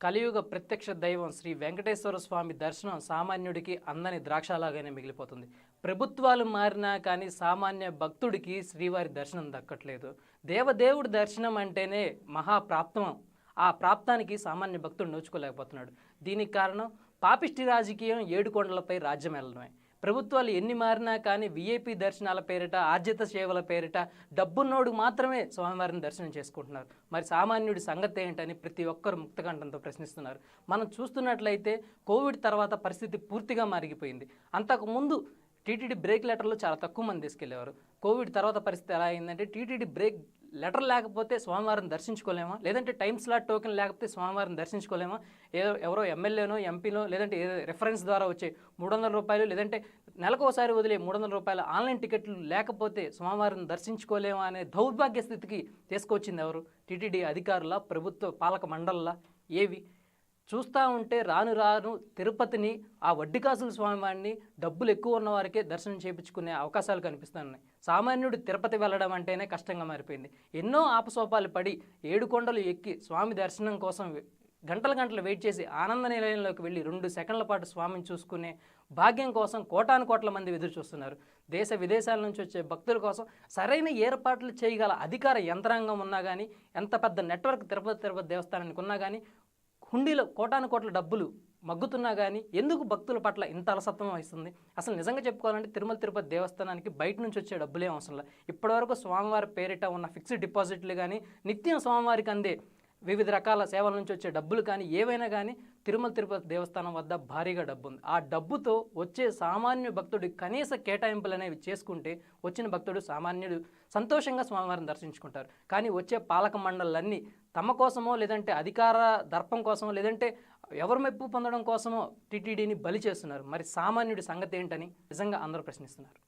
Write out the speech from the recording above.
కలియుగ ప్రత్యక్ష దైవం శ్రీ వెంకటేశ్వర స్వామి దర్శనం సామాన్యుడికి అందని ద్రాక్షలాగానే మిగిలిపోతుంది. ప్రభుత్వాలు మారినా కానీ సామాన్య భక్తుడికి శ్రీవారి దర్శనం దక్కట్లేదు. దేవదేవుడి దర్శనం అంటేనే మహాప్రాప్తం ఆ ప్రాప్తానికి సామాన్య భక్తుడు నోచుకోలేకపోతున్నాడు. దీనికి కారణం పాపిష్టి రాజకీయం ఏడుకొండలపై రాజ్యం వెళ్ళడమే ప్రభుత్వాలు ఎన్ని మారినా కానీ విఐపి దర్శనాల పేరిట ఆర్జిత సేవల పేరిట డబ్బున్నోడు మాత్రమే స్వామివారిని దర్శనం చేసుకుంటున్నారు. మరి సామాన్యుడి సంగతి ఏంటని ప్రతి ఒక్కరు ముక్తకంఠంతో ప్రశ్నిస్తున్నారు. మనం చూస్తున్నట్లయితే కోవిడ్ తర్వాత పరిస్థితి పూర్తిగా మారిగిపోయింది. అంతకుముందు టీటీడీ బ్రేక్ లెటర్లు చాలా తక్కువ మంది తీసుకెళ్ళేవారు కోవిడ్ తర్వాత పరిస్థితి ఎలా అయిందంటే టీటీడీ బ్రేక్ లెటర్ లేకపోతే స్వామివారం దర్శించుకోలేమా? లేదంటే టైం స్లాట్ టోకెన్ లేకపోతే స్వామివారం దర్శించుకోలేమా? ఏదో ఎవరో ఎమ్మెల్యేనో ఎంపీనో లేదంటే ఏదో రెఫరెన్స్ ద్వారా వచ్చే మూడు వందల రూపాయలు లేదంటే నెలకు ఒకసారి వదిలే మూడు వందల రూపాయల ఆన్లైన్ టికెట్లు లేకపోతే స్వామివారం దర్శించుకోలేమా అనే దౌర్భాగ్య స్థితికి తీసుకొచ్చింది ఎవరు? టీటీడీ అధికారుల ప్రభుత్వ పాలక మండళ్ళ ఏవి? చూస్తూ ఉంటే రాను రాను తిరుపతిని ఆ వడ్డికాసుల స్వామివారిని డబ్బులు ఎక్కువ ఉన్న వారికే దర్శనం చేయించుకునే అవకాశాలు కనిపిస్తున్నాయి. సామాన్యుడు తిరుపతి వెళ్ళడం అంటేనే కష్టంగా మారిపోయింది. ఎన్నో ఆపసోపాలు పడి ఏడు కొండలు ఎక్కి స్వామి దర్శనం కోసం గంటల గంటలు వెయిట్ చేసి ఆనంద నిలయంలోకి వెళ్ళి రెండు సెకండ్ల పాటు స్వామిని చూసుకునే భాగ్యం కోసం కోటాను కోట్ల మంది ఎదురు చూస్తున్నారు. దేశ విదేశాల నుంచి వచ్చే భక్తుల కోసం సరైన ఏర్పాట్లు చేయగల అధికార యంత్రాంగం ఉన్నా కానీ ఎంత పెద్ద నెట్వర్క్ తిరుపతి తిరుపతి దేవస్థానానికి ఉన్నా కానీ హుండీలో కోటాను కోట్ల డబ్బులు మగ్గుతున్నా కానీ ఎందుకు భక్తుల పట్ల ఇంత అలసత్వం వహిస్తుంది? అసలు నిజంగా చెప్పుకోవాలంటే తిరుమల తిరుపతి దేవస్థానానికి బయట నుంచి వచ్చే డబ్బులే అవసరం లేదు ఇప్పటివరకు స్వామివారి పేరిట ఉన్న ఫిక్స్డ్ డిపాజిట్లు కానీ నిత్యం స్వామివారికి అందే వివిధ రకాల సేవల నుంచి వచ్చే డబ్బులు కానీ ఏవైనా కానీ తిరుమల తిరుపతి దేవస్థానం వద్ద భారీగా డబ్బు ఉంది ఆ డబ్బుతో వచ్చే సామాన్య భక్తుడి కనీస కేటాయింపులు అనేవి చేసుకుంటే వచ్చిన భక్తుడు సామాన్యుడు సంతోషంగా స్వామివారిని దర్శించుకుంటారు. కానీ వచ్చే పాలక మండళ్ళన్నీ తమ కోసమో లేదంటే అధికార దర్పం కోసమో లేదంటే ఎవరు మెప్పు పొందడం కోసమో టీటీడీని బలి చేస్తున్నారు. మరి సామాన్యుడి సంగతి ఏంటని నిజంగా అందరూ ప్రశ్నిస్తున్నారు.